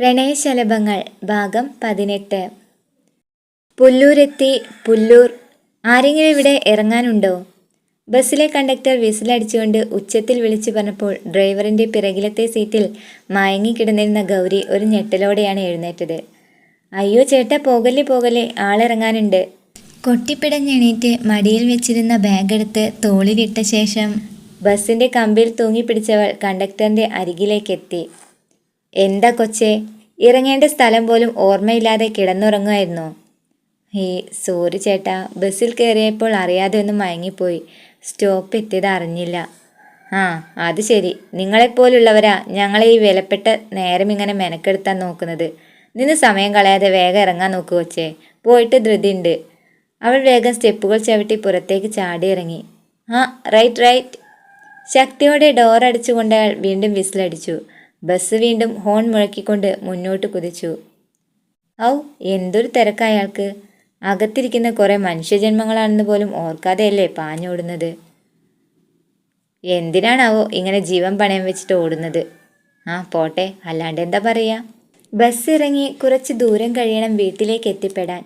പ്രണയശലഭങ്ങൾ ഭാഗം പതിനെട്ട്. പുല്ലൂരെത്തി പുല്ലൂർ. ആരെങ്കിലും ഇവിടെ ഇറങ്ങാനുണ്ടോ? ബസ്സിലെ കണ്ടക്ടർ വിസിലടിച്ചുകൊണ്ട് ഉച്ചത്തിൽ വിളിച്ചു പറഞ്ഞപ്പോൾ ഡ്രൈവറിന്റെ പിറകിലത്തെ സീറ്റിൽ മയങ്ങിക്കിടന്നിരുന്ന ഗൗരി ഒരു ഞെട്ടലോടെയാണ് എഴുന്നേറ്റത്. അയ്യോ ചേട്ട പോകല്ലേ പോകല്ലേ ആളിറങ്ങാനുണ്ട്. കൊട്ടിപ്പിടഞ്ഞെണീറ്റ് മടിയിൽ വെച്ചിരുന്ന ബാഗെടുത്ത് തോളിലിട്ട ശേഷം ബസ്സിന്റെ കമ്പിൽ തൂങ്ങിപ്പിടിച്ചവൾ കണ്ടക്ടറിന്റെ അരികിലേക്കെത്തി. എന്താ കൊച്ചേ? ഇറങ്ങേണ്ട സ്ഥലം പോലും ഓർമ്മയില്ലാതെ കിടന്നുറങ്ങുമായിരുന്നു. ഈ സോറി ചേട്ടാ. ബസ്സിൽ കയറിയപ്പോൾ അറിയാതെ ഒന്ന് മയങ്ങിപ്പോയി. സ്റ്റോപ്പ് എത്തിയത് അറിഞ്ഞില്ല. ആ അത് ശരി. നിങ്ങളെപ്പോലുള്ളവരാ ഞങ്ങളെ ഈ വിലപ്പെട്ട നേരം ഇങ്ങനെ മെനക്കെടുത്താൻ നോക്കുന്നത്. നിന്ന് സമയം കളയാതെ വേഗം ഇറങ്ങാൻ നോക്കു കൊച്ചേ. പോയിട്ട് ധൃതിയുണ്ട്. അവൾ വേഗം സ്റ്റെപ്പുകൾ ചവിട്ടി പുറത്തേക്ക് ചാടി ഇറങ്ങി. ആ റൈറ്റ് റൈറ്റ്. ശക്തിയോടെ ഡോർ അടിച്ചുകൊണ്ട് വീണ്ടും വിസിലടിച്ചു. ബസ് വീണ്ടും ഹോൺ മുഴക്കിക്കൊണ്ട് മുന്നോട്ട് കുതിച്ചു. ഔ എന്തൊരു തിരക്കയാൾക്ക് അകത്തിരിക്കുന്ന കുറെ മനുഷ്യജന്മങ്ങളാണെന്ന് പോലും ഓർക്കാതെയല്ലേ പാഞ്ഞോടുന്നത് എന്തിനാണാവോ ഇങ്ങനെ ജീവൻ പണയം വെച്ചിട്ട് ഓടുന്നത്. ആ പോട്ടെ അല്ലാണ്ട് എന്താ പറയുക ബസ് ഇറങ്ങി കുറച്ച് ദൂരം കഴിയണം വീട്ടിലേക്ക് എത്തിപ്പെടാൻ.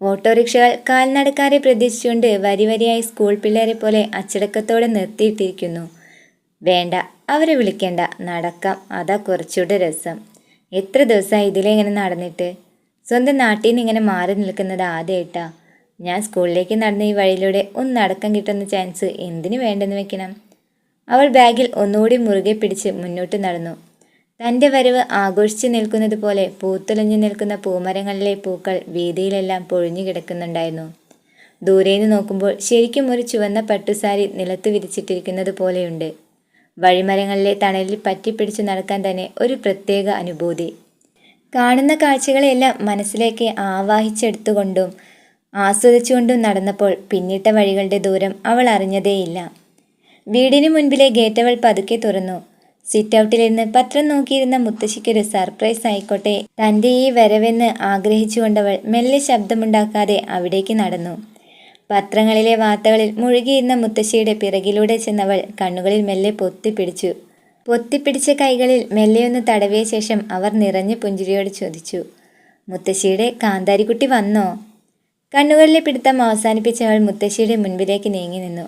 ഓട്ടോറിക്ഷകൾ കാൽനടക്കാരെ പ്രതീക്ഷിച്ചുകൊണ്ട് വരി വരിയായി സ്കൂൾ പിള്ളേരെ പോലെ അച്ചടക്കത്തോടെ നിർത്തിയിട്ടിരിക്കുന്നു. വേണ്ട അവരെ വിളിക്കേണ്ട. നടക്കാം. അതാ കുറച്ചുകൂടെ രസം. എത്ര ദിവസമായി ഇതിലേ ഇങ്ങനെ നടന്നിട്ട്? സ്വന്തം നാട്ടിൽ നിന്ന് ഇങ്ങനെ മാറി നിൽക്കുന്നത് ആദ്യമായിട്ടാ ഞാൻ സ്കൂളിലേക്ക് നടന്ന ഈ വഴിയിലൂടെ ഒന്ന് നടക്കാൻ കിട്ടുന്ന ചാൻസ് എന്തിനു വേണ്ടെന്ന് വെക്കണം? അവൾ ബാഗിൽ ഒന്നുകൂടി മുറുകെ പിടിച്ച് മുന്നോട്ട് നടന്നു. തന്റെ വരവ് ആഘോഷിച്ച് നിൽക്കുന്നത് പോലെ പൂത്തുലഞ്ഞു നിൽക്കുന്ന പൂമരങ്ങളിലെ പൂക്കൾ വീതിയിലെല്ലാം പൊഴിഞ്ഞു കിടക്കുന്നുണ്ടായിരുന്നു. ദൂരേന്ന് നോക്കുമ്പോൾ ശരിക്കും ഒരു ചുവന്ന പട്ടുസാരി നിലത്ത് വിരിച്ചിട്ടിരിക്കുന്നത് പോലെയുണ്ട്. വഴിമരങ്ങളിലെ തണലിൽ പറ്റിപ്പിടിച്ചു നടക്കാൻ തന്നെ ഒരു പ്രത്യേക അനുഭൂതി. കാണുന്ന കാഴ്ചകളെല്ലാം മനസ്സിലേക്ക് ആവാഹിച്ചെടുത്തുകൊണ്ടും ആസ്വദിച്ചുകൊണ്ടും നടന്നപ്പോൾ പിന്നിട്ട വഴികളുടെ ദൂരം അവൾ അറിഞ്ഞതേയില്ല. വീടിന് മുൻപിലെ ഗേറ്റ് അവൾ പതുക്കെ തുറന്നു. സിറ്റ് ഔട്ടിലിരുന്ന് പത്രം നോക്കിയിരുന്ന മുത്തശ്ശിക്കൊരു സർപ്രൈസ് ആയിക്കോട്ടെ തന്റെ ഈ വരവെന്ന് ആഗ്രഹിച്ചുകൊണ്ടവൾ മെല്ലെ ശബ്ദമുണ്ടാക്കാതെ അവിടേക്ക് നടന്നു. പത്രങ്ങളിലെ വാർത്തകളിൽ മുഴുകിയിരുന്ന മുത്തശ്ശിയുടെ പിറകിലൂടെ ചെന്നവൾ കണ്ണുകളിൽ മെല്ലെ പൊത്തിപ്പിടിച്ചു. പൊത്തിപ്പിടിച്ച കൈകളിൽ മെല്ലെയൊന്ന് തടവിയ ശേഷം അവർ നിറഞ്ഞ പുഞ്ചിരിയോട് ചോദിച്ചു മുത്തശ്ശിയുടെ കാന്താരിക്കുട്ടി വന്നോ? കണ്ണുകളിലെ പിടുത്തം അവസാനിപ്പിച്ചവൾ മുത്തശ്ശിയുടെ മുൻപിലേക്ക് നീങ്ങി നിന്നു.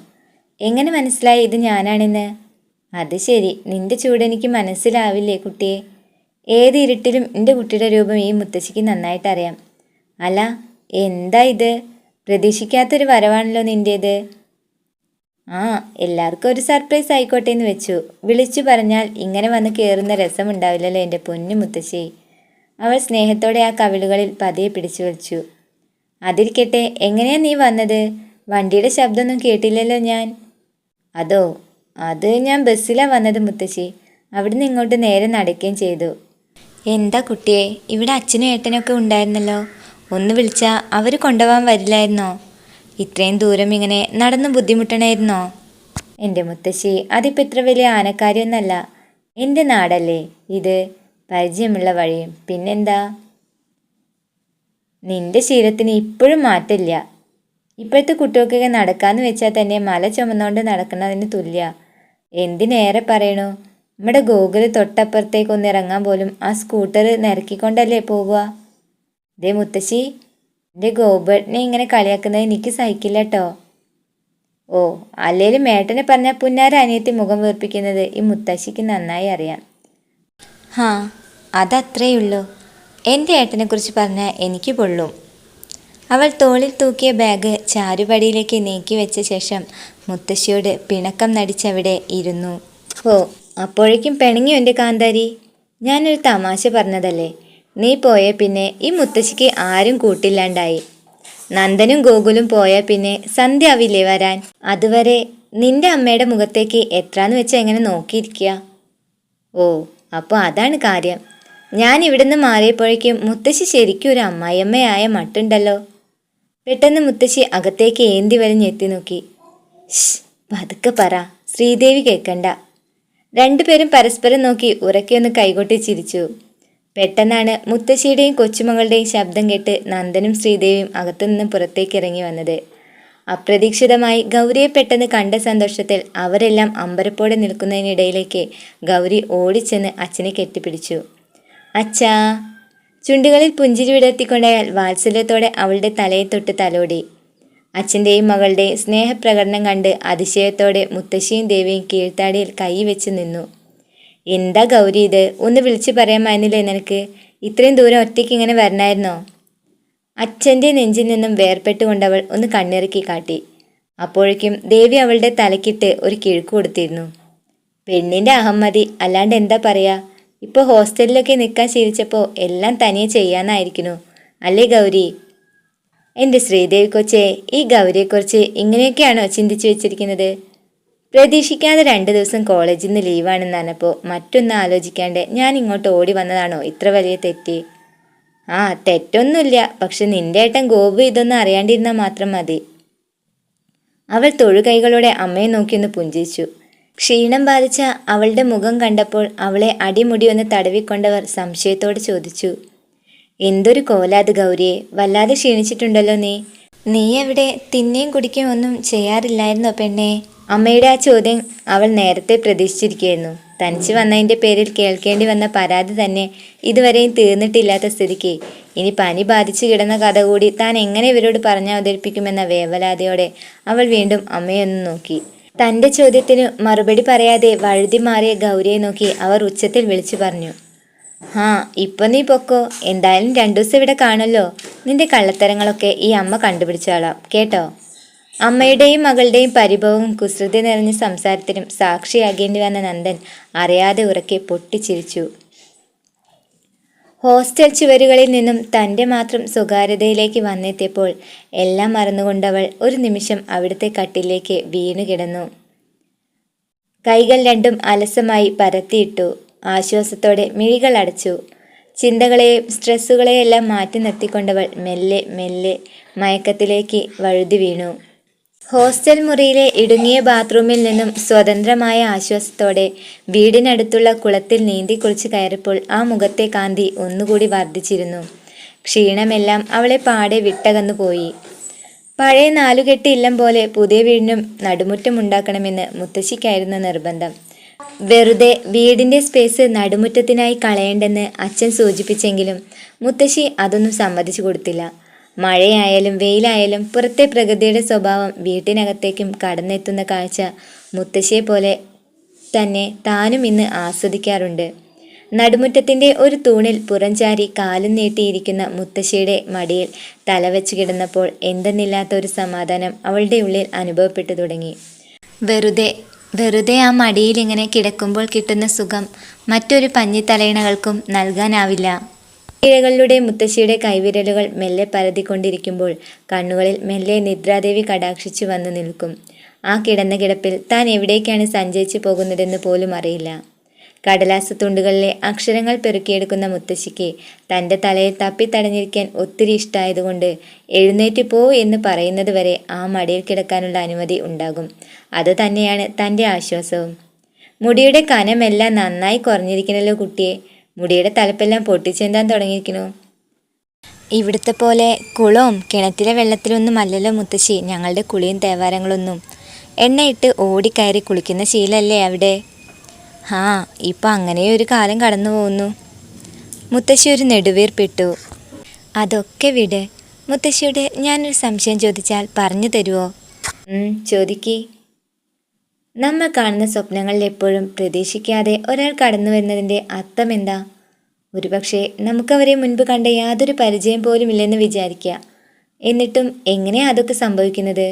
എങ്ങനെ മനസ്സിലായി ഇത് ഞാനാണെന്ന്? അത് ശരി നിന്റെ ചൂടെനിക്ക് മനസ്സിലാവില്ലേ കുട്ടിയെ? ഏത് ഇരുട്ടിലും എന്റെ കുട്ടിയുടെ രൂപം ഈ മുത്തശ്ശിക്ക് നന്നായിട്ട് അറിയാം അല്ല എന്താ ഇത്? പ്രതീക്ഷിക്കാത്തൊരു വരവാണല്ലോ നിന്റേത് ആ എല്ലാവർക്കും ഒരു സർപ്രൈസ് ആയിക്കോട്ടെ എന്ന് വെച്ചു. വിളിച്ചു പറഞ്ഞാൽ ഇങ്ങനെ വന്ന് കയറുന്ന രസമുണ്ടാവില്ലല്ലോ എന്റെ പൊന്നു മുത്തശ്ശി. അവൾ സ്നേഹത്തോടെ ആ കവിളുകളിൽ പതിയെ പിടിച്ചു വലിച്ചു. അതിരിക്കട്ടെ എങ്ങനെയാ നീ വന്നത്? വണ്ടിയുടെ ശബ്ദമൊന്നും കേട്ടില്ലല്ലോ ഞാൻ. അതോ അത് ഞാൻ ബസ്സിലാണ് വന്നത് മുത്തശ്ശി. അവിടുന്ന് ഇങ്ങോട്ട് നേരെ നടക്കുകയും ചെയ്തു. എന്താ കുട്ടിയെ? ഇവിടെ അച്ഛനും ഏട്ടനൊക്കെ ഉണ്ടായിരുന്നല്ലോ. ഒന്ന് വിളിച്ചാൽ അവർ കൊണ്ടുപോകാൻ വരില്ലായിരുന്നോ? ഇത്രയും ദൂരം ഇങ്ങനെ നടന്ന് ബുദ്ധിമുട്ടണമായിരുന്നോ എന്റെ മുത്തശ്ശി അതിപ്പോൾ ഇത്ര വലിയ ആനക്കാരിയൊന്നല്ല. എന്റെ നാടല്ലേ ഇത്? പരിചയമുള്ള വഴിയും പിന്നെന്താ? നിന്റെ ശീലത്തിന് ഇപ്പോഴും മാറ്റില്ല ഇപ്പോഴത്തെ കുട്ടികൾക്കൊക്കെ നടക്കാന്ന് വെച്ചാൽ തന്നെ മല ചുമന്നുകൊണ്ട് നടക്കുന്നതിന് തുല്യ. എന്തിനേറെ പറയണു? നമ്മുടെ ഗോകുൽ തൊട്ടപ്പുറത്തേക്കൊന്ന് ഇറങ്ങാൻ പോലും ആ സ്കൂട്ടർ നിരക്കിക്കൊണ്ടല്ലേ പോവുക? ദേ മുത്തശ്ശി എന്റെ ഗോപേട്ടനെ ഇങ്ങനെ കളിയാക്കുന്നത് എനിക്ക് സഹിക്കില്ല കേട്ടോ ഓ അല്ലേലും മേട്ടനെ പറഞ്ഞ പുന്നാര അനിയത്തി മുഖം വീർപ്പിക്കുന്നത് ഈ മുത്തശ്ശിക്ക് നന്നായി അറിയാം. ഹാ അതത്രേ ഉള്ളൂ എന്റെ ഏട്ടനെക്കുറിച്ച് പറഞ്ഞാൽ എനിക്ക് പൊള്ളും. അവൾ തോളിൽ തൂക്കിയ ബാഗ് ചാരുപടിയിലേക്ക് നീക്കി വെച്ച ശേഷം മുത്തശ്ശിയോട് പിണക്കം നടിച്ചവിടെ ഇരുന്നു. ഓ അപ്പോഴേക്കും പിണങ്ങി എന്റെ കാന്താരി? ഞാനൊരു തമാശ പറഞ്ഞതല്ലേ? നീ പോയ പിന്നെ ഈ മുത്തശ്ശിക്ക് ആരും കൂട്ടില്ലാണ്ടായി. നന്ദനും ഗോകുലും പോയ പിന്നെ സന്ധ്യ ആവില്ലേ വരാൻ? അതുവരെ നിന്റെ അമ്മയുടെ മുഖത്തേക്ക് എത്രാന്ന് വെച്ചാൽ എങ്ങനെ നോക്കിയിരിക്കുക ഓ അപ്പോൾ അതാണ് കാര്യം. ഞാൻ ഇവിടുന്ന് മാറിയപ്പോഴേക്കും മുത്തശ്ശി ശരിക്കും ഒരു അമ്മായിയമ്മയായ മട്ടുണ്ടല്ലോ. പെട്ടെന്ന് മുത്തശ്ശി അകത്തേക്ക് ഏന്തി വലിഞ്ഞെത്തി നോക്കി. ഷ് പതുക്കെ പറ ശ്രീദേവി കേൾക്കണ്ട രണ്ടുപേരും പരസ്പരം നോക്കി ഉറക്കെയൊന്ന് കൈകൊട്ടി ചിരിച്ചു. പെട്ടെന്നാണ് മുത്തശ്ശിയുടെയും കൊച്ചുമകളുടെയും ശബ്ദം കേട്ട് നന്ദനും ശ്രീദേവിയും അകത്തുനിന്ന് പുറത്തേക്ക് ഇറങ്ങി വന്നത്. അപ്രതീക്ഷിതമായി ഗൗരിയെ പെട്ടെന്ന് കണ്ട സന്തോഷത്തിൽ അവരെല്ലാം അമ്പരപ്പോടെ നിൽക്കുന്നതിനിടയിലേക്ക് ഗൗരി ഓടിച്ചെന്ന് അച്ഛനെ കെട്ടിപ്പിടിച്ചു. അച്ഛാ! ചുണ്ടുകളിൽ പുഞ്ചിരി വിടർത്തിക്കൊണ്ടയാൽ വാത്സല്യത്തോടെ അവളുടെ തലയെ തൊട്ട് തലോടി. അച്ഛന്റെയും മകളുടെയും സ്നേഹപ്രകടനം കണ്ട് അതിശയത്തോടെ മുത്തശ്ശിയും ദേവിയും കീഴ്ത്താടിയിൽ കൈ വെച്ച് നിന്നു. എന്താ ഗൗരി ഇത്? ഒന്ന് വിളിച്ചു പറയാമായിരുന്നില്ലേ നിനക്ക്? ഇത്രയും ദൂരം ഒറ്റയ്ക്ക് ഇങ്ങനെ വരണമായിരുന്നോ അച്ഛന്റെ നെഞ്ചിൽ നിന്നും വേർപെട്ടുകൊണ്ടവൾ ഒന്ന് കണ്ണിറക്കി കാട്ടി. അപ്പോഴേക്കും ദേവി അവളുടെ തലക്കിട്ട് ഒരു കിഴുക്ക് കൊടുത്തിരുന്നു. പെണ്ണിന്റെ അഹമ്മതി അല്ലാണ്ട് എന്താ പറയാ? ഇപ്പോൾ ഹോസ്റ്റലിലൊക്കെ നിൽക്കാൻ ശീലിച്ചപ്പോൾ എല്ലാം തനിയെ ചെയ്യാനായിരിക്കുന്നു. അല്ലേ ഗൗരി? എന്റെ ശ്രീദേവി കൊച്ചേ ഈ ഗൗരിയെക്കുറിച്ച് ഇങ്ങനെയൊക്കെയാണോ ചിന്തിച്ചു വെച്ചിരിക്കുന്നത്? പ്രതീക്ഷിക്കാതെ രണ്ട് ദിവസം കോളേജിൽ നിന്ന് ലീവാണെന്ന് പറഞ്ഞപ്പോൾ മറ്റൊന്നും ആലോചിക്കാണ്ട് ഞാൻ ഇങ്ങോട്ട് ഓടി വന്നതാണോ? ഇത്ര വലിയ തെറ്റ്. ആ തെറ്റൊന്നുമില്ല. പക്ഷെ നിന്റെ ഏട്ടൻ ഗോപു ഇതൊന്നും അറിയാണ്ടിരുന്നാൽ മാത്രം മതി. അവൾ തൊഴുകൈകളോടെ അമ്മയെ നോക്കിയൊന്ന് പുഞ്ചിരിച്ചു. ക്ഷീണം ബാധിച്ച അവളുടെ മുഖം കണ്ടപ്പോൾ അവളെ അടിമുടി ഒന്ന് തടവിക്കൊണ്ടവർ സംശയത്തോടെ ചോദിച്ചു. എന്തൊരു കോലാത് ഗൗരിയെ. വല്ലാതെ ക്ഷീണിച്ചിട്ടുണ്ടല്ലോ നീ. നീ എവിടെ തിന്നെയും കുടിക്കുകയും ഒന്നും ചെയ്യാറില്ലായിരുന്നോ പെണ്ണെ? അമ്മയുടെ ആ ചോദ്യം അവൾ നേരത്തെ പ്രതീക്ഷിച്ചിരിക്കുകയായിരുന്നു തനിച്ച് വന്നതിന്റെ പേരിൽ കേൾക്കേണ്ടി വന്ന പരാതി തന്നെ ഇതുവരെയും തീർന്നിട്ടില്ലാത്ത സ്ഥിതിക്ക്. ഇനി പനി ബാധിച്ചു കിടന്ന കഥ കൂടി താൻ എങ്ങനെ ഇവരോട് പറഞ്ഞ് അവതരിപ്പിക്കുമെന്ന വേവലാതയോടെ അവൾ വീണ്ടും അമ്മയൊന്ന് നോക്കി. തന്റെ ചോദ്യത്തിന് മറുപടി പറയാതെ വഴുതി മാറിയ ഗൗരിയെ നോക്കി അവർ ഉച്ചത്തിൽ വിളിച്ചു പറഞ്ഞു. ആ ഇപ്പൊ നീ പൊക്കോ? എന്തായാലും രണ്ടു ദിവസം ഇവിടെ കാണുമല്ലോ. നിന്റെ കള്ളത്തരങ്ങളൊക്കെ ഈ അമ്മ കണ്ടുപിടിച്ചോളാം. കേട്ടോ? അമ്മയുടെയും മകളുടെയും പരിഭവവും കുസൃതി നിറഞ്ഞ സംസാരത്തിനും സാക്ഷിയാകേണ്ടി വന്ന നന്ദൻ അറിയാതെ ഉറക്കെ പൊട്ടിച്ചിരിച്ചു. ഹോസ്റ്റൽ ചുവരുകളിൽ നിന്നും തന്റെ മാത്രം സ്വകാര്യതയിലേക്ക് വന്നെത്തിയപ്പോൾ എല്ലാം മറന്നുകൊണ്ടവൾ ഒരു നിമിഷം അവിടുത്തെ കട്ടിലേക്ക് വീണുകിടന്നു കൈകൾ രണ്ടും അലസമായി പരത്തിയിട്ടു ആശ്വാസത്തോടെ മിഴികൾ അടച്ചു. ചിന്തകളെയും സ്ട്രെസ്സുകളെയെല്ലാം മാറ്റി നിർത്തിക്കൊണ്ടവൾ മെല്ലെ മെല്ലെ മയക്കത്തിലേക്ക് വഴുതി വീണു. ഹോസ്റ്റൽ മുറിയിലെ ഇടുങ്ങിയ ബാത്റൂമിൽ നിന്നും സ്വതന്ത്രമായ ആശ്വാസത്തോടെ വീടിനടുത്തുള്ള കുളത്തിൽ നീന്തി കുളിച്ച് കയറിപ്പോൾ ആ മുഖത്തെ കാന്തി ഒന്നുകൂടി വർദ്ധിച്ചിരുന്നു. ക്ഷീണമെല്ലാം അവളെ പാടെ വിട്ടകന്നു പോയി. പഴയ നാലുകെട്ട് ഇല്ലം പോലെ പുതിയ വീടിനും നടുമുറ്റം ഉണ്ടാക്കണമെന്ന് മുത്തശ്ശിക്കായിരുന്നു നിർബന്ധം. വെറുതെ വീടിന്റെ സ്പേസ് നടുമുറ്റത്തിനായി കളയേണ്ടെന്ന് അച്ഛൻ സൂചിപ്പിച്ചെങ്കിലും മുത്തശ്ശി അതൊന്നും സമ്മതിച്ചു കൊടുത്തില്ല. മഴയായാലും വെയിലായാലും പുറത്തെ പ്രകൃതിയുടെ സ്വഭാവം വീട്ടിനകത്തേക്കും കടന്നെത്തുന്ന കാഴ്ച മുത്തശ്ശിയെ പോലെ തന്നെ താനും ഇന്ന് ആസ്വദിക്കാറുണ്ട്. നടുമുറ്റത്തിന്റെ ഒരു തൂണിൽ പുറംചാരി കാലും നീട്ടിയിരിക്കുന്ന മുത്തശ്ശിയുടെ മടിയിൽ തലവെച്ച് കിടന്നപ്പോൾ എന്തെന്നില്ലാത്ത ഒരു സമാധാനം അവളുടെ ഉള്ളിൽ അനുഭവപ്പെട്ടു തുടങ്ങി. വെറുതെ വെറുതെ ആ മടിയിൽ ഇങ്ങനെ കിടക്കുമ്പോൾ കിട്ടുന്ന സുഖം മറ്റൊരു പഞ്ഞിത്തലയിണകൾക്കും നൽകാനാവില്ല. ഇഴകളിലൂടെ മുത്തശ്ശിയുടെ കൈവിരലുകൾ മെല്ലെ പരതിക്കൊണ്ടിരിക്കുമ്പോൾ കണ്ണുകളിൽ മെല്ലെ നിദ്രാദേവി കടാക്ഷിച്ചു വന്നു നിൽക്കും. ആ കിടന്ന കിടപ്പിൽ താൻ എവിടേക്കാണ് സഞ്ചരിച്ചു പോകുന്നതെന്ന് പോലും അറിയില്ല. കടലാസ തുണ്ടുകളിലെ അക്ഷരങ്ങൾ പെറുക്കിയെടുക്കുന്ന മുത്തശ്ശിക്ക് തന്റെ തലയിൽ തപ്പിത്തടഞ്ഞിരിക്കാൻ ഒത്തിരി ഇഷ്ടമായതുകൊണ്ട് എഴുന്നേറ്റ് പോ എന്ന് പറയുന്നത് വരെ ആ മടിയിൽ കിടക്കാനുള്ള അനുമതി ഉണ്ടാകും. അത് തന്നെയാണ് തന്റെ ആശ്വാസവും. മുടിയുടെ കനമെല്ലാം നന്നായി കുറഞ്ഞിരിക്കണല്ലോ കുട്ടിയെ. മുടിയുടെ തലപ്പെല്ലാം പൊട്ടിച്ചെന്താൻ തുടങ്ങിയിരിക്കുന്നു? ഇവിടുത്തെ പോലെ കുളവും കിണറ്റിലെ വെള്ളത്തിലൊന്നും അല്ലല്ലോ മുത്തശ്ശി. ഞങ്ങളുടെ കുളിയും തേവാരങ്ങളൊന്നും. എണ്ണയിട്ട് ഓടിക്കയറി കുളിക്കുന്ന ശീലല്ലേ അവിടെ? ആ ഇപ്പം അങ്ങനെ ഒരു കാലം കടന്നു പോകുന്നു. മുത്തശ്ശി ഒരു നെടുവീർപ്പിട്ടു. അതൊക്കെ വിട്. മുത്തശ്ശിയോട് ഞാനൊരു സംശയം ചോദിച്ചാൽ പറഞ്ഞു തരുമോ ചോദിക്കേ. നമ്മൾ കാണുന്ന സ്വപ്നങ്ങളിൽ എപ്പോഴും പ്രതീക്ഷിക്കാതെ ഒരാൾ കടന്നു വരുന്നതിന്റെ അർത്ഥം എന്താ? ഒരുപക്ഷെ നമുക്കവരെ മുൻപ് കണ്ട യാതൊരു പരിചയം പോലും ഇല്ലെന്ന് വിചാരിക്കുക എന്നിട്ടും എങ്ങനെയാ അതൊക്കെ സംഭവിക്കുന്നത്?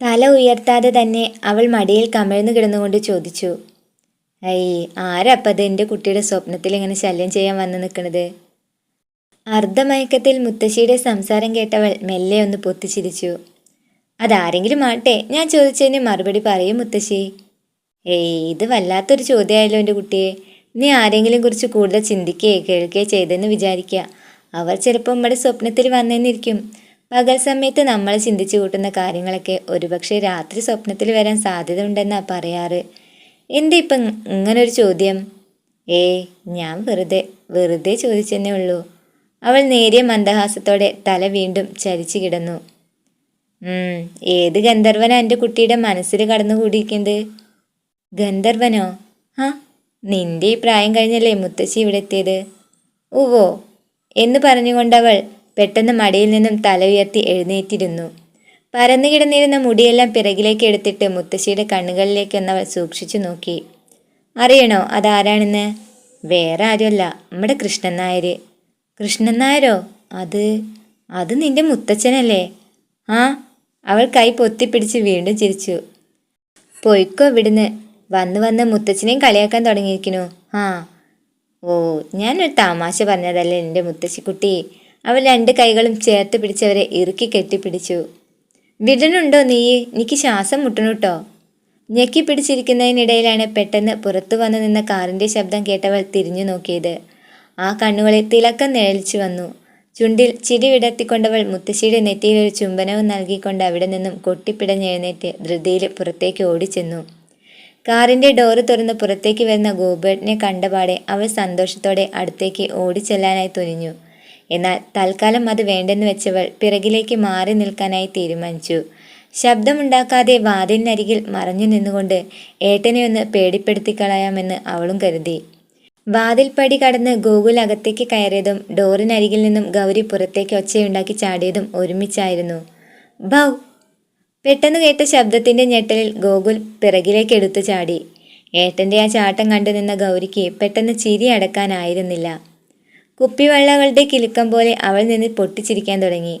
തല ഉയർത്താതെ തന്നെ അവൾ മടിയിൽ കമിഴ്ന്നു കിടന്നുകൊണ്ട് ചോദിച്ചു. ഐ ആരപ്പത് എന്റെ കുട്ടിയുടെ സ്വപ്നത്തിൽ ഇങ്ങനെ ശല്യം ചെയ്യാൻ വന്നു നിൽക്കുന്നത് അർദ്ധമയക്കത്തിൽ മുത്തശ്ശിയുടെ സംസാരം കേട്ടവൾ മെല്ലെ ഒന്ന് പൊത്തിച്ചിരിച്ചു. അതാരെങ്കിലും ആട്ടെ. ഞാൻ ചോദിച്ചതിന് മറുപടി പറയും മുത്തശ്ശി. ഏയ് ഇത് വല്ലാത്തൊരു ചോദ്യമായല്ലോ എന്റെ കുട്ടിയെ. നീ ആരെങ്കിലും കുറിച്ച് കൂടുതൽ ചിന്തിക്കുകയോ കേൾക്കുകയോ ചെയ്തെന്ന് വിചാരിക്കുക അവർ ചിലപ്പോൾ നമ്മുടെ സ്വപ്നത്തിൽ വന്നെന്നിരിക്കും. പകൽ സമയത്ത് നമ്മൾ ചിന്തിച്ചു കൂട്ടുന്ന കാര്യങ്ങളൊക്കെ ഒരുപക്ഷെ രാത്രി സ്വപ്നത്തിൽ വരാൻ സാധ്യത ഉണ്ടെന്നാണ് പറയാറ്. എന്താ ഇപ്പം ഇങ്ങനൊരു ചോദ്യം? ഏ ഞാൻ വെറുതെ വെറുതെ ചോദിച്ചെന്നേ ഉള്ളൂ. അവൾ നേരിയ മന്ദഹാസത്തോടെ തല വീണ്ടും ചരിച്ചു കിടന്നു. ഏത് ഗന്ധർവനാ എന്റെ കുട്ടിയുടെ മനസ്സിൽ കടന്നുകൂടിയിരിക്കുന്നത്? ഗന്ധർവനോ? ആ നിന്റെ ഈ പ്രായം കഴിഞ്ഞല്ലേ മുത്തശ്ശി ഇവിടെ എത്തിയത്? ഉവോ എന്ന് പറഞ്ഞുകൊണ്ടവൾ പെട്ടെന്ന് മടിയിൽ നിന്നും തല ഉയർത്തി എഴുന്നേറ്റിരുന്നു. പരന്നു കിടന്നിരുന്ന മുടിയെല്ലാം പിറകിലേക്ക് എടുത്തിട്ട് മുത്തശ്ശിയുടെ കണ്ണുകളിലേക്കൊന്നവൾ സൂക്ഷിച്ചു നോക്കി. അറിയണോ അതാരാണെന്ന്? വേറെ ആരുമല്ല നമ്മുടെ കൃഷ്ണൻ നായർ. കൃഷ്ണൻ നായരോ? അത് അത് നിന്റെ മുത്തച്ഛനല്ലേ? ആ അവൾ കൈ പൊത്തിപ്പിടിച്ച് വീണ്ടും ചിരിച്ചു. പൊയ്ക്കോ ഇവിടുന്ന്. വന്ന് വന്ന് മുത്തച്ഛനെയും കളിയാക്കാൻ തുടങ്ങിയിരിക്കുന്നു. ആ. ഓ ഞാനൊരു തമാശ പറഞ്ഞതല്ലേ എന്റെ മുത്തശ്ശിക്കുട്ടി? അവൾ രണ്ട് കൈകളും ചേർത്ത് പിടിച്ചവരെ ഇറുക്കി കെട്ടിപ്പിടിച്ചു. വിടണുണ്ടോ നീ? എനിക്ക് ശ്വാസം മുട്ടണു കേട്ടോ ഞെക്കി പിടിച്ചിരിക്കുന്നതിനിടയിലാണ് പെട്ടെന്ന് പുറത്തു വന്നു നിന്ന കാറിന്റെ ശബ്ദം കേട്ടവൾ തിരിഞ്ഞു നോക്കിയത്. ആ കണ്ണുകളിൽ തിളക്കം നിഴലിച്ചു വന്നു. ചുണ്ടിൽ ചിരി വിടർത്തിക്കൊണ്ടവൾ മുത്തശ്ശിയുടെ നെറ്റിയിൽ ഒരു ചുംബനവും നൽകിക്കൊണ്ട് അവിടെ നിന്നും കൊട്ടിപ്പിടഞ്ഞെഴുന്നേറ്റ് ധൃതിയിൽ പുറത്തേക്ക് ഓടിച്ചെന്നു. കാറിന്റെ ഡോറ് തുറന്ന് പുറത്തേക്ക് വരുന്ന ഗോപേട്ടിനെ കണ്ടപാടെ അവൾ സന്തോഷത്തോടെ അടുത്തേക്ക് ഓടിച്ചെല്ലാനായി തുനിഞ്ഞു. എന്നാൽ തൽക്കാലം അത് വേണ്ടെന്ന് വെച്ചവൾ പിറകിലേക്ക് മാറി നിൽക്കാനായി തീരുമാനിച്ചു. ശബ്ദമുണ്ടാക്കാതെ വാതിലിനരികിൽ മറഞ്ഞു നിന്നുകൊണ്ട് ഏട്ടനെ ഒന്ന് പേടിപ്പെടുത്തിക്കളയാമെന്ന് അവളും കരുതി. വാതിൽപ്പടി കടന്ന് ഗോകുൽ അകത്തേക്ക് കയറിയതും ഡോറിനരികിൽ നിന്നും ഗൗരി പുറത്തേക്ക് ഒച്ചയുണ്ടാക്കി ചാടിയതും ഒരുമിച്ചായിരുന്നു. ഭൗ! പെട്ടെന്ന് കേട്ട ശബ്ദത്തിന്റെ ഞെട്ടലിൽ ഗോകുൽ പിറകിലേക്ക് എടുത്തു ചാടി. ഏട്ടന്റെ ആ ചാട്ടം കണ്ടു നിന്ന ഗൗരിക്ക് പെട്ടെന്ന് ചിരി അടക്കാനായിരുന്നില്ല. കുപ്പിവെള്ളകളുടെ കിലുക്കം പോലെ അവൾ നിന്ന് പൊട്ടിച്ചിരിക്കാൻ തുടങ്ങി.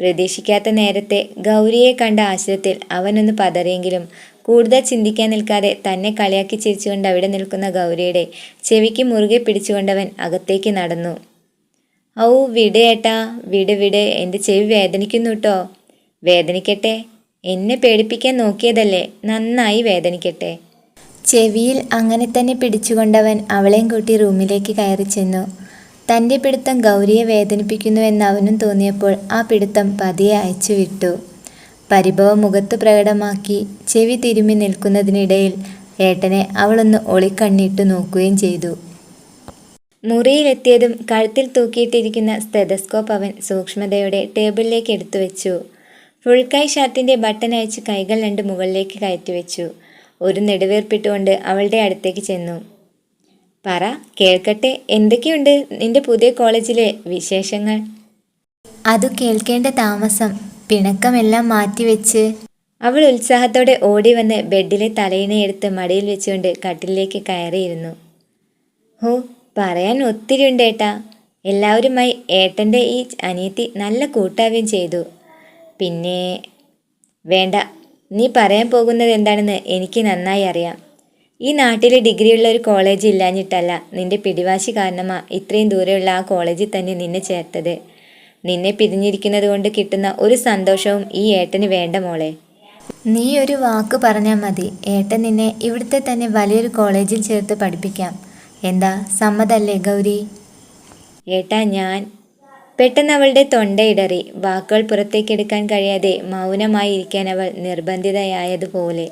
പ്രതീക്ഷിക്കാത്ത നേരത്തെ ഗൗരിയെ കണ്ട ആശ്രയത്തിൽ അവനൊന്ന് പതറിയെങ്കിലും കൂടുതൽ ചിന്തിക്കാൻ നിൽക്കാതെ തന്നെ കളിയാക്കി ചിരിച്ചുകൊണ്ട് അവിടെ നിൽക്കുന്ന ഗൗരിയുടെ ചെവിക്ക് മുറുകെ പിടിച്ചുകൊണ്ടവൻ അകത്തേക്ക് നടന്നു. ഔ വിട് ഏട്ടാ വിട് വിട് എന്റെ ചെവി വേദനിക്കുന്നു കേട്ടോ വേദനിക്കട്ടെ എന്നെ പേടിപ്പിക്കാൻ നോക്കിയതല്ലേ നന്നായി വേദനിക്കട്ടെ. ചെവിയിൽ അങ്ങനെ തന്നെ പിടിച്ചുകൊണ്ടവൻ അവളെയും കൂട്ടി റൂമിലേക്ക് കയറി ചെന്നു. തന്റെ പിടുത്തം ഗൗരിയെ വേദനിപ്പിക്കുന്നുവെന്ന് അവനും തോന്നിയപ്പോൾ ആ പിടുത്തം പതിയെ അയച്ചു വിട്ടു പരിഭവം മുഖത്ത് പ്രകടമാക്കി ചെവി തിരുമ്മി നിൽക്കുന്നതിനിടയിൽ ഏട്ടനെ അവളൊന്ന് ഒളിക്കണ്ണിട്ട് നോക്കുകയും ചെയ്തു. മുറിയിലെത്തിയതും കഴുത്തിൽ തൂക്കിയിട്ടിരിക്കുന്ന സ്തെതസ്കോപ്പ് അവൻ സൂക്ഷ്മതയോടെ ടേബിളിലേക്ക് എടുത്തു വെച്ചു. ഫുൾ ഷർട്ടിന്റെ ബട്ടൺ അയച്ച് കൈകൾ രണ്ട് മുകളിലേക്ക് കയറ്റി വെച്ചു. ഒരു നെടുവേർപ്പിട്ടുകൊണ്ട് അവളുടെ അടുത്തേക്ക് ചെന്നു. പറ കേൾക്കട്ടെ? എന്തൊക്കെയുണ്ട് നിന്റെ പുതിയ കോളേജിലെ വിശേഷങ്ങൾ? അതു കേൾക്കേണ്ട താമസം. പിണക്കമെല്ലാം മാറ്റിവെച്ച്. അവൾ ഉത്സാഹത്തോടെ ഓടി വന്ന് ബെഡിലെ തലയിനെ എടുത്ത് മടിയിൽ വെച്ചുകൊണ്ട് കട്ടിലേക്ക് കയറിയിരുന്നു. ഹോ പറയാൻ ഒത്തിരി ഉണ്ട് ഏട്ടാ. എല്ലാവരുമായി ഏട്ടന്റെ ഈ അനിയത്തി നല്ല കൂട്ടാവുകയും ചെയ്തു. പിന്നെ വേണ്ട നീ പറയാൻ പോകുന്നത് എന്താണെന്ന് എനിക്ക് നന്നായി അറിയാം. ഈ നാട്ടിൽ ഡിഗ്രിയുള്ള ഒരു കോളേജ് ഇല്ലാഞ്ഞിട്ടല്ല നിന്റെ പിടിവാശി കാരണമാ ഇത്രയും ദൂരെയുള്ള ആ കോളേജിൽ തന്നെ നിന്നെ ചേർത്തത്. നിന്നെ പിരിഞ്ഞിരിക്കുന്നത് കൊണ്ട് കിട്ടുന്ന ഒരു സന്തോഷവും ഈ ഏട്ടന് വേണ്ട മോളെ. നീ ഒരു വാക്ക് പറഞ്ഞാൽ മതി. ഏട്ടൻ നിന്നെ ഇവിടുത്തെ തന്നെ വലിയൊരു കോളേജിൽ ചേർത്ത് പഠിപ്പിക്കാം. എന്താ? സമ്മതല്ലേ ഗൗരി? ഏട്ടാ ഞാൻ. പെട്ടെന്ന് അവളുടെ തൊണ്ടയിടറി വാക്കുകൾ പുറത്തേക്കെടുക്കാൻ കഴിയാതെ മൗനമായി ഇരിക്കാൻ അവൾ നിർബന്ധിതയായതുപോലെ.